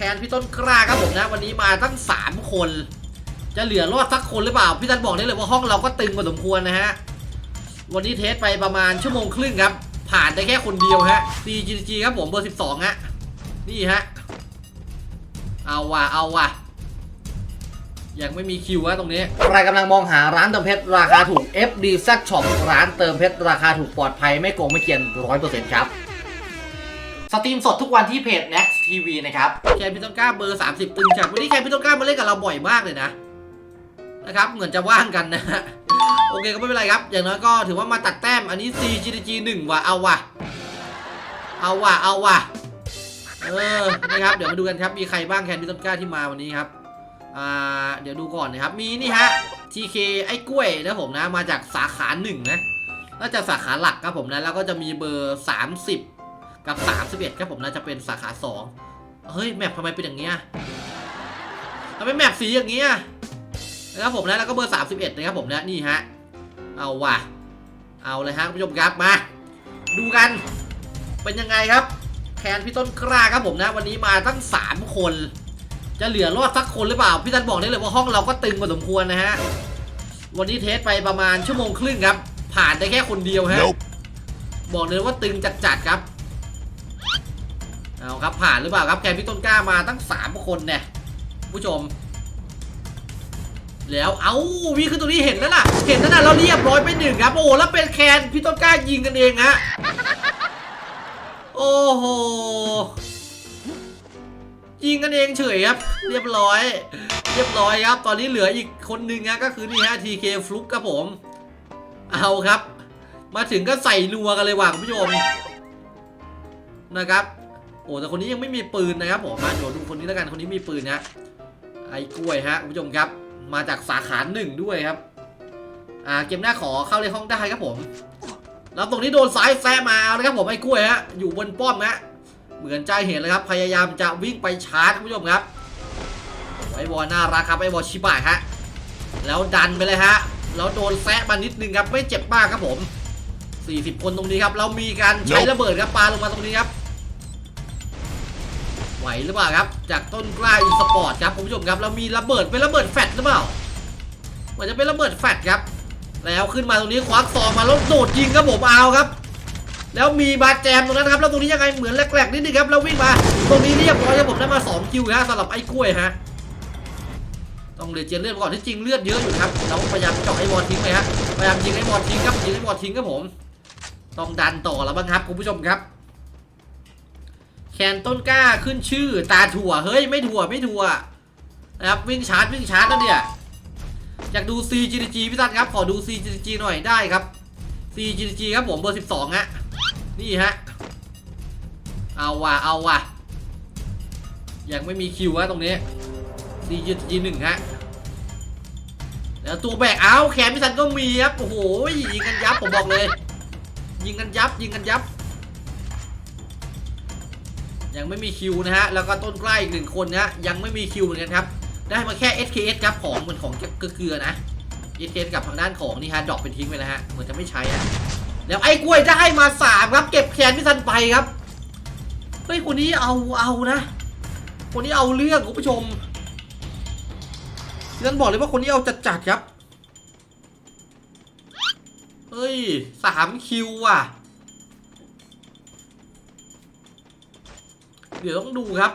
แคนพี่ต้นกล้าครับผมนะ วันนี้มาตั้ง 3 คน จะเหลือรอดสักคนหรือเปล่า พี่ตันบอกได้เลยว่าห้องเราก็ตึงพอสมควรนะฮะ วันนี้เทสไปประมาณชั่วโมงครึ่งครับ ผ่านได้แค่คนเดียวฮะ CGG ครับผมเบอร์ 12 ฮะ นี่ฮะ เอาว่ะ เอาว่ะยังไม่มีคิวฮะตรงนี้ ใครกำลังมองหาร้านเติมเพชรราคาถูก FD Z Shop ร้านเติมเพชรราคาถูกปลอดภัยไม่โกงไม่เกียน100%ครับ สตรีมสดทุกวันที่เพจ Next TV นะครับแคนพิต้กล้าเบอร์ 30 ตึงจากวันนี้แคนพิต้กล้ามาเล่นกับเราบ่อยมากเลยนะนะครับเหมือนจะว่างกันนะฮะโอเคก็ไม่เป็นไรครับ อย่างน้อยก็ถือว่ามาตัดแต้มอันนี้ CGG 1ว่ะเอาว่ะ เอาว่ะเอาว่ะเออนะครับเดี๋ยวมาดูกันครับมีใครบ้างแคนพิต้กล้าที่มาวันนี้ครับอ่าเดี๋ยวดูก่อนนะครับมีนี่ฮะ TK ไอ้กล้วยนะผมนะมาจากสาขาหนึ่งนะน่าจะสาขาหลักครับผมนะแล้วก็จะมีเบอร์ 30 กับ 31ครับผมนะจะเป็นสาขา 2 เฮ้ย แมปทำไมเป็นอย่างเงี้ยทำไมแมปสีอย่างเงี้ยนะครับผมนะแล้วก็เบอร์ 31 นะครับผมนะนี่ฮะ เอาว่ะ เอาเลยฮะคุณผู้ชมครับมา ดูกันเป็นยังไงครับ แคนพี่ต้นกล้าครับผมนะ วันนี้มาตั้ง 3 คน จะเหลือรอดสักคนหรือเปล่า พี่ตันบอกได้เลยว่าห้องเราก็ตึงพอสมควรนะฮะ วันนี้เทสไปประมาณชั่วโมงครึ่งครับ ผ่านได้แค่คนเดียวฮะ Nope. บอกเลยว่าตึงจัดๆครับ ครับผ่านหรือเปล่าครับแคนพี่ต้นกล้ามาตั้ง 3 คนเนี่ยผู้ชม แล้วเอาวิ่งขึ้นตรงนี้เห็นแล้วน่ะ เห็นแล้วนะเราเรียบร้อยไปหนึ่งครับ โอ้โหแล้วเป็นแคนพี่ต้นกล้ายิงกันเองฮะโอ้โหยิงกันเองเฉยครับ เรียบร้อย เรียบร้อยครับ ตอนนี้เหลืออีกคนนึงนะก็คือนี่ฮะ TK ฟลุกครับผม เอาครับ มาถึงก็ใส่นัวกันเลยว่ะคุณผู้ชมนะครับ โอ้แต่คนนี้ยังไม่มีปืนนะครับผมมาเดี๋ยวดูคนนี้แล้วกันคนนี้มีปืนนะไอ้กล้วยฮะคุณผู้ชมครับ มาจากสาขาหนึ่งด้วยครับ อ่าเกมหน้าขอเข้าในห้องได้ครับผม แล้วตรงนี้โดนซ้ายแซะมาเอานะครับผมไอ้กล้วยฮะอยู่บนป้อมนะเหมือนใจเห็นเลยครับ พยายามจะวิ่งไปชาร์จคุณผู้ชมครับไอ้วอลน่ารักครับไอ้วอลชิบะฮะแล้วดันไปเลยฮะแล้วโดนแซะมานิดนึงครับไม่เจ็บมากครับผม 40 คนตรงนี้ครับเรามีการใช้ระเบิดครับปาลงมาตรงนี้ครับ ไหวหรือเปล่าครับ จากต้นกล้าอีสปอร์ตครับคุณผู้ชมครับเรามีระเบิดเป็นระเบิดแฟลชหรือเปล่าเหมือนจะเป็นระเบิดแฟลชครับ แล้วขึ้นมาตรงนี้ควักซองมาแล้วโดดยิงครับผมเอาครับ แล้วมีบาแจมตรงนั้นครับแล้วตรงนี้ยังไงเหมือนแหลกๆนิดนึงครับแล้ววิ่งมาตรงนี้เรียบร้อยครับผมได้มา2คิวฮะสำหรับไอ้กล้วยฮะต้องเรียนเจนเลือดก่อนที่จริงเลือดเยอะอยู่ครับเราพยายามเจาะไอ้บอลทิ้งไปฮะพยายามยิงไอ้บอลทิ้งครับยิงไอ้บอลทิ้งครับผม ต้องดันต่อแล้วบ้างครับคุณผู้ชมครับ แคนต้นกล้าขึ้นชื่อตาถั่วเฮ้ยไม่ถั่วไม่ถั่วนะครับวิ่งชาร์จวิ่งชาร์จแล้วเนี่ยอยากดู CGG พี่ตันครับ ขอดู CGG หน่อยได้ครับ CGG ครับผมเบอร์ 12ฮะนี่ฮะเอาว่ะเอาว่ะยังไม่มีคิวฮะตรงนี้ CGG หนึ่งฮะแล้วตัวแบกเอาแขนพี่ตันก็มีครับโอ้โหยิงกันยับผมบอกเลย ยิงกันยับยิงกันยับ ยังไม่มีคิวนะฮะ แล้วก็ต้นกล้าอีกหนึ่งคนนะฮะ ยังไม่มีคิวเหมือนกันครับ ได้มาแค่ SKS ครับ ของเหมือนของเกลือๆนะ SKS กับทางด้านของนี่ฮะ ดอปเป็นทิ้งไปแล้วฮะ เหมือนจะไม่ใช้อะแล้วไอ้กล้วยได้มาสามครับ เก็บแคนพี่ทันไปครับ เฮ้ย คนนี้เอา เอานะ คนนี้เอาเรื่องคุณผู้ชมพี่ทันบอกเลยว่าคนนี้เอาจัดจัดๆครับ เฮ้ยสามคิวอะ เดี๋ยวต้องดูครับ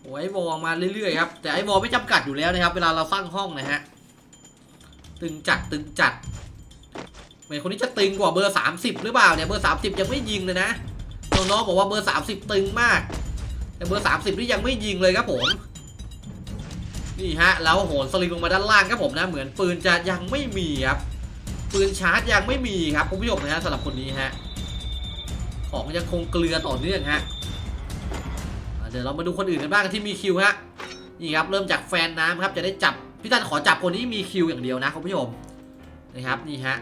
โอ้ไอวอลมาเรื่อยๆครับ แต่ไอวอลไม่จำกัดอยู่แล้วนะครับ เวลาเราสร้างห้องนะฮะ ตึงจัดตึงจัดเหมือนคนนี้จะตึงกว่าเบอร์ 30 หรือเปล่าเนี่ย เบอร์ 30 ยังไม่ยิงเลยนะน้องๆบอกว่าเบอร์ 30 ตึงมาก แต่เบอร์ 30 นี่ยังไม่ยิงเลยครับผม นี่ฮะ แล้วโหนสลิงลงมาด้านล่างครับผมนะ เหมือนปืนจะยังไม่มีครับ ปืนชาร์จยังไม่มีครับคุณผู้ชมนะฮะสำหรับคนนี้ฮะ ของยังคงเกลือต่อเนื่องฮะเดี๋ยวเรามาดูคนอื่นกันบ้างที่มีคิวฮะนี่ครับเริ่มจากแฟนน้ำครับจะได้จับพี่ตันขอจับคนที่มีคิวอย่างเดียวนะคุณผู้ชมนะครับนี่ฮะ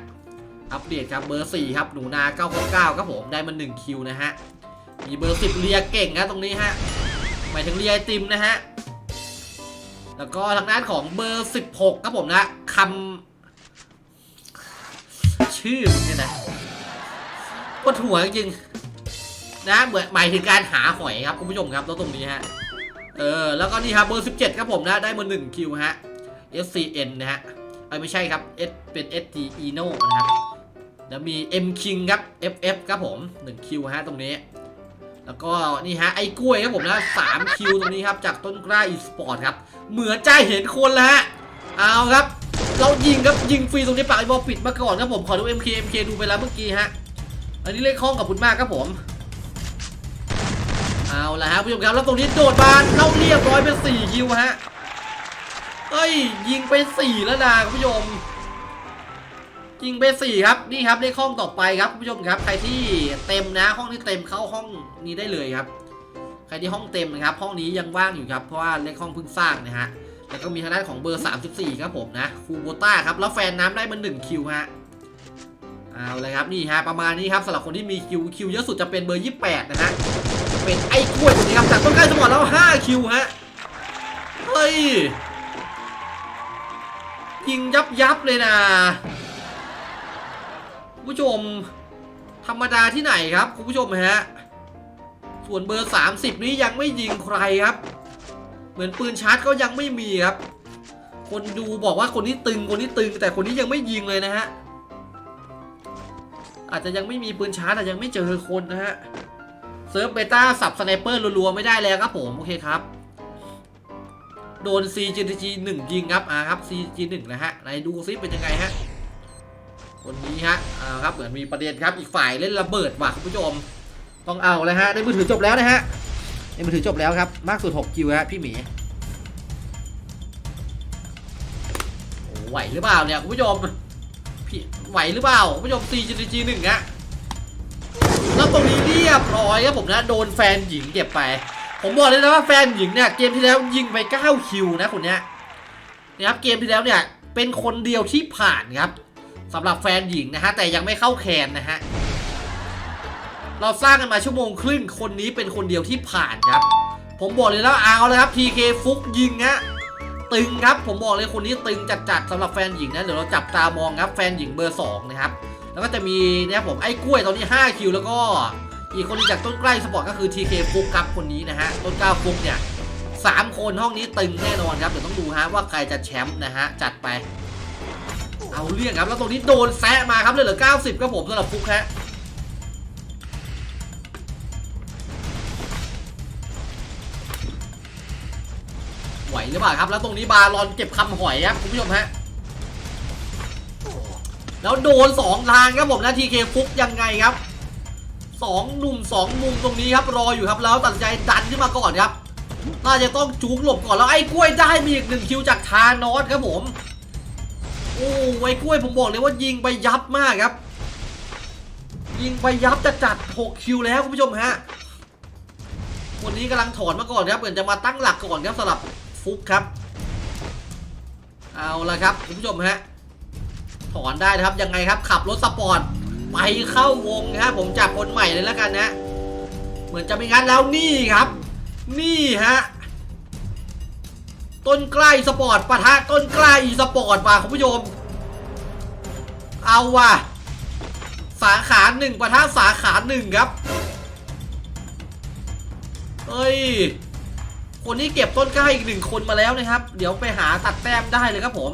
อัปเดตครับเบอร์4ครับหนูนา999ครับผมได้มา1คิวนะฮะมีเบอร์10เลียเก่งนะตรงนี้ฮะหมายถึงเลียไอติมนะฮะแล้วก็ทางด้านของเบอร์16ครับผมนะคำชื่อเนี่ยนะ ดหัวจริงนะเหมือนหมายถึงการหาหอยครับคุณผู้ชมครับแล้วตรงนี้ฮะเออแล้วก็นี่ครับเบอร์ 17 ครับผมนะ ได้มา1คิวฮะ SCN นะฮะเอ้ยไม่ใช่ครับ S เป็น ST Eno นะครับแล้วมี M King ครับ FF ครับผม1คิวฮะตรงนี้ แล้วก็นี่ฮะไอ้กล้วยครับผมนะ3คิวตรงนี้ครับจากต้นกล้า e-sport ครับ เหมือนจะเห็นคนแล้วฮะเอาครับ เรายิงครับยิงฟรีตรงนี้ปากไอ้บอลปิดมาก่อนครับผมขอดู MK MK ดูไปแล้วเมื่อกี้ฮะ อันนี้เลขห้องกับคุณมากครับผม เอาละครับผู้ชมครับแล้วตรงนี้โดดบานเข้าเรียบร้อยเป็น4คิวฮะเอ้ยยิงไป4แล้วนะคุณผู้ชมยิงไป4ครับนี่ครับเลขห้องต่อไปครับคุณผู้ชมครับใครที่เต็มนะห้องที่เต็มเข้าห้องนี้ได้เลยครับ ใครที่ห้องเต็มนะครับ ห้องนี้ยังว่างอยู่ครับเพราะว่าเลขห้องเพิ่งสร้างนะฮะแล้วก็มีทางด้านของเบอร์ 34 ครับผมนะคูโบต้าครับแล้วแฟนน้ำได้มา1คิวฮะ เอาเลยครับนี่ฮะประมาณนี้ครับสำหรับคนที่มีคิวคิวเยอะสุดจะเป็นเบอร์ 28 นะฮะเป็นไอ้กล้วยตัวนี้ครับจากต้นกล้าสมอร์แล้ว5คิวฮะเฮ้ยยิงยับยับเลยนะผู้ชมธรรมดาที่ไหนครับคุณผู้ชมฮะส่วนเบอร์ 30 นี้ยังไม่ยิงใครครับ เหมือนปืนชาร์จก็ยังไม่มีครับ คนดูบอกว่าคนนี้ตึงคนนี้ตึง แต่คนนี้ยังไม่ยิงเลยนะฮะ อาจจะยังไม่มีปืนชาร์จอาจจะยังไม่เจอคนนะฮะเซิร์ฟเบต้าสับสไนเปอร์รัวๆไม่ได้แล้วครับผมโอเคครับโดน CGG 1ยิงครับอ่าครับ CG 1นะฮะไหนดูซิเป็นยังไงฮะคนนี้ฮะอ่าครับเหมือนมีประเด็นครับอีกฝ่ายเล่นระเบิดว่ะคุณผู้ชมต้องเอาเลยฮะในมือถือจบแล้วนะฮะในมือถือจบแล้วครับมากสุด6คิวฮะพี่หมีไหวหรือเปล่าเนี่ยคุณผู้ชม ไหวหรือเปล่าคุณผู้ชม CGG หนึ่งอะแล้วตรงนี้เรียบร้อยครับผมนะโดนแฟนหญิงเก็บไป ผมบอกเลยนะว่าแฟนหญิงเนี่ยเกมที่แล้วยิงไป9คิวนะคนเนี้ยนะครับเกมที่แล้วเนี่ยเป็นคนเดียวที่ผ่านครับสำหรับแฟนหญิงนะฮะแต่ยังไม่เข้าแคนนะฮะเราสร้างกันมาชั่วโมงครึ่งคนนี้เป็นคนเดียวที่ผ่านครับ ผมบอกเลยแล้วเอาเลยครับ PK ฟุกยิงฮะ ตึงครับ ผมบอกเลยคนนี้ตึงจัดๆสำหรับแฟนหญิงนะเดี๋ยวเราจับตามองครับแฟนหญิงเบอร์2นะครับแล้วก็จะมีเนี่ยผมไอ้กล้วยตอนนี้ 5 คิวแล้วก็อีกคนนึงจากต้นใกล้สปอร์ตก็คือ TK ฟุกครับคนนี้นะฮะต้นกล้าฟุกเนี่ยสามคนห้องนี้ตึงแน่นอนครับเดี๋ยวต้องดูฮะว่าใครจะแชมป์นะฮะจัดไป เอาเรื่องครับแล้วตรงนี้โดนแซะมาครับเลยเหลือ 90ครับผมสำหรับฟุกฮะ หรือเปล่าครับ แล้วตรงนี้บาลอนเก็บคำหอยครับคุณผู้ชมฮะแล้วโดนสองทางครับผมนะทีเคฟุกยังไงครับสองหนุ่มสองมุมตรงนี้ครับรออยู่ครับแล้วตัดใจดันขึ้นมาก่อนครับน่าจะต้องจูงหลบก่อนแล้วไอ้กล้วยได้มีอีกหนึ่งคิวจากทานอสครับผมโอ้ไอ้กล้วยผมบอกเลยว่ายิงไปยับมากครับ ยิงไปยับจะจัด6คิวแล้วคุณผู้ชมฮะวันนี้กำลังถอนมาก่อนครับเหมือนจะมาตั้งหลักก่อนครับสำหรับ ฟุกครับ เอาละครับคุณผู้ชมฮะถอนได้นะครับยังไงครับขับรถสปอร์ตไปเข้าวงครับผมจับคนใหม่เลยแล้วกันนะเหมือนจะไม่งั้นแล้วนี่ครับ นี่ฮะต้นใกล้สปอร์ตปะทะต้นใกล้อีสปอร์ตป่ะคุณผู้ชม เอาว่ะสาขาหนึ่งปะทะสาขาหนึ่งครับเฮ้ย คนที่เก็บต้นกล้าอีกหนึ่งคนมาแล้วนะครับ เดี๋ยวไปหาตัดแต้มได้เลยครับผม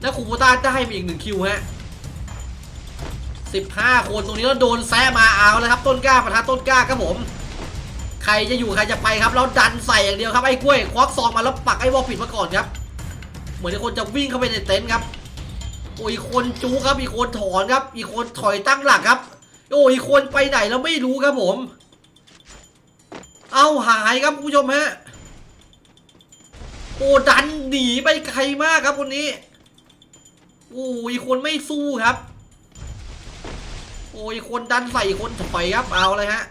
แล้วคูโบต้าได้มาอีกหนึ่งคิวฮะสิบห้าคนตรงนี้แล้วโดนแซะมาเอาแล้วครับ ต้นกล้าประทะต้นกล้าครับผม ใครจะอยู่ใครจะไปครับแล้วดันใส่อย่างเดียวครับไอ้กล้วยควักซองมาแล้วปักไอ้วอลปิดมาก่อนครับ เหมือนที่คนจะวิ่งเข้าไปในเต็นท์ครับโอ้ยคนจูครับอีกคนถอนครับ อีกคนถอยตั้งหลักครับ โอ้ยอีกคนไปไหนแล้วไม่รู้ครับผม เอาหายครับคุณผู้ชมฮะ โอ้ดันหนีไปไกลมากครับคนนี้โอ้ยคนไม่สู้ครับ โอ้ยคนดันใส่คนถอยครับเอาเลยฮะ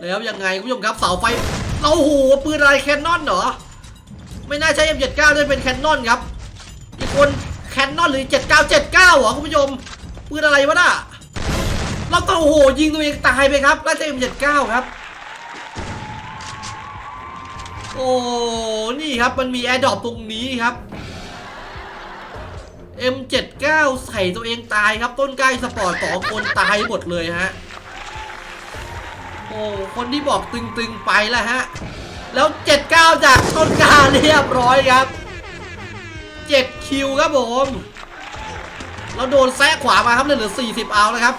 แล้วยังไงคุณผู้ชมครับเสาไฟเราโอ้โหปืนอะไรแคนนอนเหรอ ไม่น่าใช่ M79 ด้วยเป็นแคนนอนครับ อีกคนแคนนอนหรือ 7979เหรอคุณผู้ชมปืนอะไรวะน่ะ เราต้องโอ้โหยิงตัวเองตายไปครับน่าจะ M79 ครับ โอ้นี่ครับมันมีแอร์ดรอปตรงนี้ครับ M79 ใส่ตัวเองตายครับต้นใกล้สปอร์ตสองคนตายหมดเลยฮะโอ้คนที่บอกตึงๆไปแล้วฮะ แล้ว 79 จากต้นกาเรียบร้อยครับ 7 คิวครับผมเราโดนแซะขวามาครับเหลือ 40 เอาแล้วครับ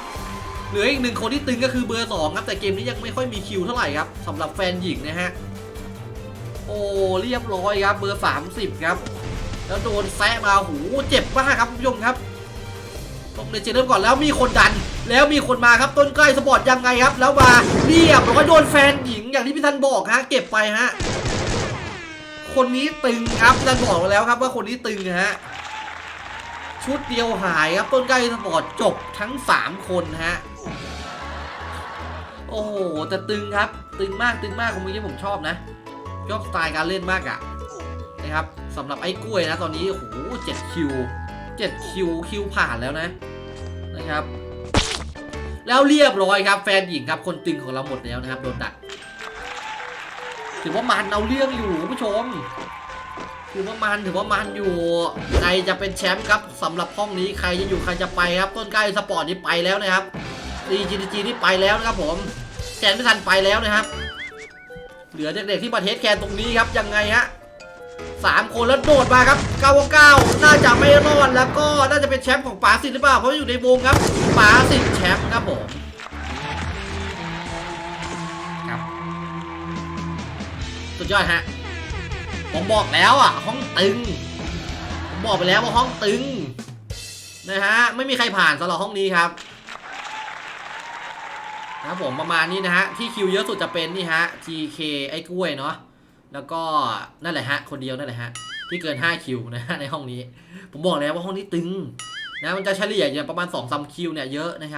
เหลืออีกหนึ่งคนที่ตึงก็คือเบอร์2ครับแต่เกมนี้ยังไม่ค่อยมีคิวเท่าไหร่ครับสำหรับแฟนหญิงนะฮะโอ้เรียบร้อยครับเบอร์ 30 ครับ แล้วโดนแซะมาหูเจ็บมากครับคุณผู้ชมครับต้องเดนเจเริ่มก่อนแล้วมีคนดัน แล้วมีคนมาครับต้นใกล้สปอร์ตยังไงครับ แล้วมาเรียบร้อยโดนแฟนหญิงอย่างที่พี่ทันบอกฮะเก็บไปฮะคนนี้ตึงครับพี่ทันบอกแล้วครับว่าคนนี้ตึงฮะชุดเดียวหายครับต้นใกล้สปอร์ตจบทั้ง 3 คนฮะ โอ้โหแต่ตึงครับ ตึงมากตึงมากคนนี้ผมชอบนะ ชอบสไตล์การเล่นมากอะนะครับสำหรับไอ้กล้วยนะ ตอนนี้โอ้โหเจ็ดคิวเจ็ดคิวคิวผ่านแล้วนะนะครับ แล้วเรียบร้อยครับ แฟนหญิงครับคนตึงของเราหมดแล้วนะครับโดนดักถือว่ามันเอาเรื่องอยู่ผู้ชมถือว่ามันถือว่ามันอยู่ใครจะเป็นแชมป์ครับสำหรับห้องนี้ใครจะอยู่ใครจะไปครับต้นกล้สปอร์ตนี่ไปแล้วนะครับ ดีจีจีนี่ไปแล้วนะครับผมแจนไม่ทันไปแล้วนะครับ เหลือเด็กๆที่ประเทศแคนตรงนี้ครับยังไงฮะสามคนแล้วโดดมาครับ999 น่าจะไม่รอดแล้วก็น่าจะเป็นแชมป์ของป๋าสิทธิ์หรือเปล่า เพราะอยู่ในวงครับป๋าสิทธิ์แชมป์ครับผมครับสุดยอดฮะผมบอกแล้วอะ ห้องตึง ผมบอกไปแล้วว่าห้องตึงนะฮะไม่มีใครผ่านสำหรับห้องนี้ครับ นะผมประมาณนี้นะฮะ ที่คิวเยอะสุดจะเป็นนี่ฮะ TK ไอ้กล้วยเนาะแล้วก็นั่นแหละฮะ คนเดียวนั่นแหละฮะ ที่เกิน 5 คิวนะฮะในห้องนี้ ผมบอกแล้วว่าห้องนี้ตึงนะมันจะเฉลี่ยอย่างประมาณ2-3คิวเนี่ยเยอะนะครับ